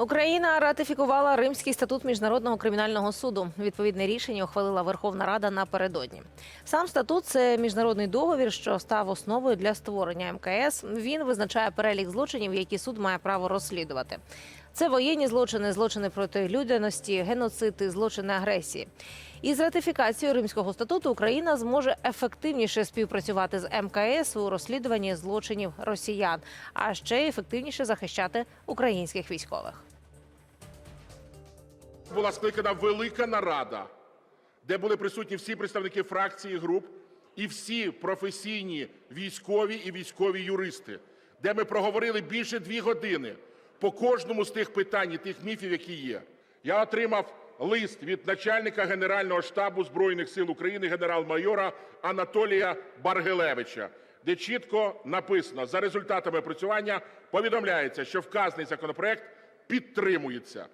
Україна ратифікувала Римський статут міжнародного кримінального суду. Відповідне рішення ухвалила Верховна Рада напередодні. Сам статут це міжнародний договір, що став основою для створення МКС. Він визначає перелік злочинів, які суд має право розслідувати. Це воєнні злочини, злочини проти людяності, геноцид і злочини агресії. Із ратифікацією Римського статуту Україна зможе ефективніше співпрацювати з МКС у розслідуванні злочинів росіян, а ще ефективніше захищати українських військових. була скликана велика нарада, де були присутні всі представники фракцій і груп і всі професійні військові і військові юристи, де ми проговорили більше дві години по кожному з тих питань і тих міфів, які є. Я отримав лист від начальника Генерального штабу Збройних сил України генерал-майора Анатолія Баргелевича, де чітко написано: за результатами опрацювання повідомляється, що вказаний законопроект підтримується.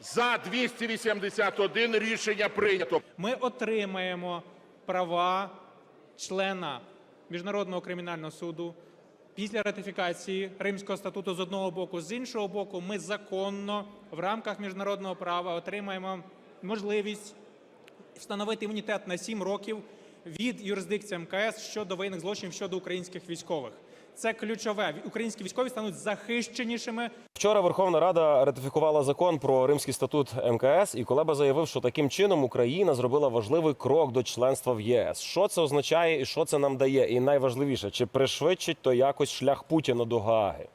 За 281 рішення прийнято. ми отримаємо права члена Міжнародного кримінального суду після ратифікації Римського статуту з одного боку, з іншого боку, ми законно в рамках міжнародного права отримаємо можливість встановити імунітет на 7 років від юрисдикції МКС щодо воєнних злочинів щодо українських військових. Це ключове. Українські військові стануть захищенішими Вчора Верховна Рада ратифікувала закон про Римський статут МКС, і Колеба заявив, що таким чином Україна зробила важливий крок до членства в ЄС. Що це означає і що це нам дає? І найважливіше, чи пришвидшить то якось шлях Путіна до Гааги?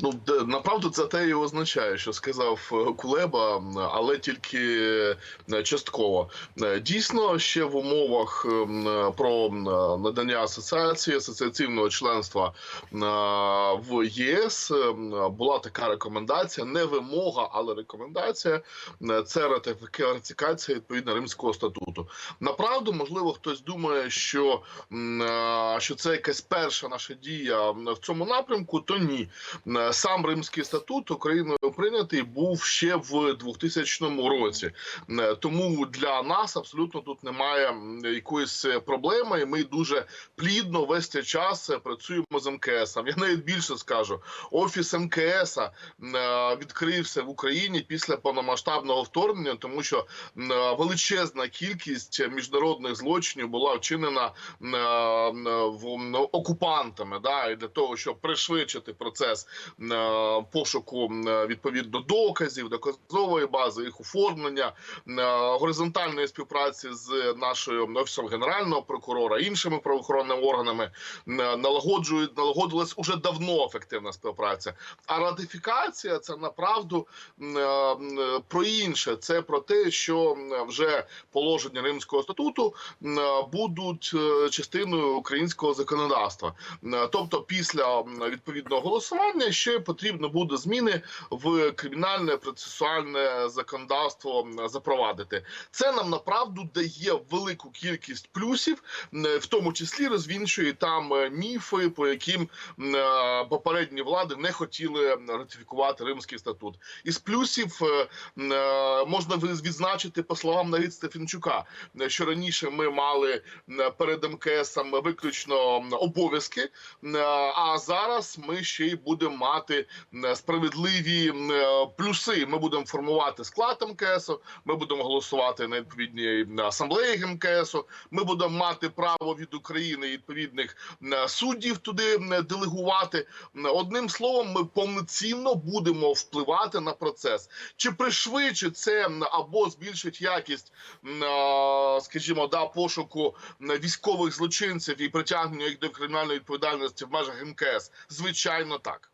Ну, направду це те і означає, що сказав е, Кулеба, але тільки е, частково. Е, Дійсно, ще в умовах про надання асоціації асоціаційного членства в ЄС була така рекомендація, не вимога, але рекомендація. Це ратифіка- ратифікація відповідно Римського статуту. Направду, можливо, хтось думає, що, що це якась перша наша дія в цьому напрямку, то ні. Сам Римський статут Україною прийнятий був ще в 2000 році. Е, Тому для нас абсолютно тут немає якоїсь е, проблеми, і ми дуже плідно весь цей час е, працюємо з МКС. Я навіть більше скажу, офіс МКС відкрився в Україні після повномасштабного вторгнення, тому що величезна кількість міжнародних злочинів була вчинена окупантами. Да, і для того, щоб пришвидшити процес пошуку е, відповідно доказів, доказової бази, їх оформлення, е, горизонтальної співпраці з нашою офісом генерального прокурора, іншими правоохоронними органами е, налагоджують налагодилась уже давно ефективна співпраця. А ратифікація це направду е, е, про інше. Це про те, що вже положення Римського статуту е, будуть е, частиною українського законодавства. Тобто, після відповідного голосування ще потрібно буде зміни в кримінальне процесуальне законодавство запровадити. Це нам направду дає велику кількість плюсів, в тому числі розвінчує там е, міфи, по яким е, попередні влади не хотіли ратифікувати Римський статут. Із плюсів е, можна відзначити по словам навіть Стефанчука, е, що раніше ми мали перед МКСом виключно обов'язки, а зараз ми ще й будемо мати м, справедливі е, плюси. Ми будемо формувати склад МКСу, ми будемо голосувати на відповідній асамблеї МКСу. Ми будемо мати право від України відповідних суддів туди делегувати. Одним словом, ми повноцінно будемо впливати на процес. Чи пришвидшить це або збільшить якість, м, скажімо, да пошуку військових злочинців і притягнення їх до кримінальної відповідальності в межах МКС? Звичайно, так.